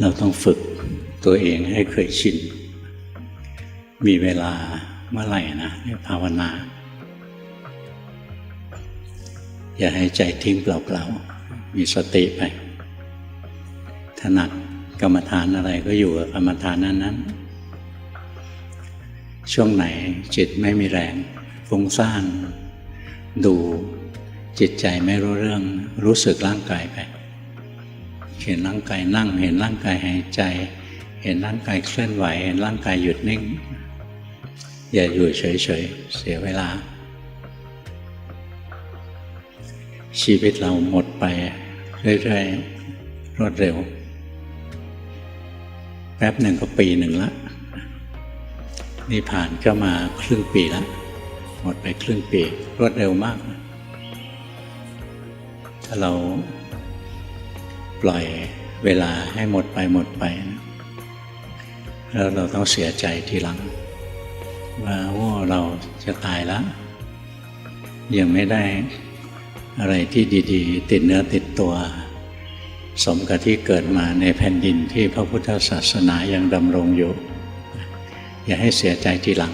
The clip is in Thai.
เราต้องฝึกตัวเองให้เคยชิน มีเวลาเมื่อไหร่นะให้ภาวนา อย่าให้ใจทิ้งเปล่าๆ มีสติไป ถนัดกรรมฐานอะไรก็อยู่กับกรรมฐานนั้นๆ ช่วงไหนจิตไม่มีแรงฟุ้งซ่านดูจิตใจไม่รู้เรื่องรู้สึกร่างกายไป เห็นร่างกายนั่ง เห็นร่างกายหายใจ เห็นร่างกายเคลื่อนไหว เห็นร่างกายหยุดนิ่ง อย่าอยู่เฉยๆ เสียเวลา ชีวิตเราหมดไปเรื่อยๆ รวดเร็ว แป๊บหนึ่งก็ปีหนึ่งละ นี่ผ่านก็มาครึ่งปีแล้วหมดไปครึ่งปี รวดเร็วมาก ถ้าเรา ปล่อยเวลาให้หมดไปหมดไปนะแล้วเราต้องเสียใจทีหลัง ว่าโอ้เราจะตายแล้วยังไม่ได้อะไรที่ดี ๆ ติดเนื้อติดตัว สมกับที่เกิดมาในแผ่นดินที่พระพุทธศาสนายังดำรงอยู่ อย่าให้เสียใจทีหลัง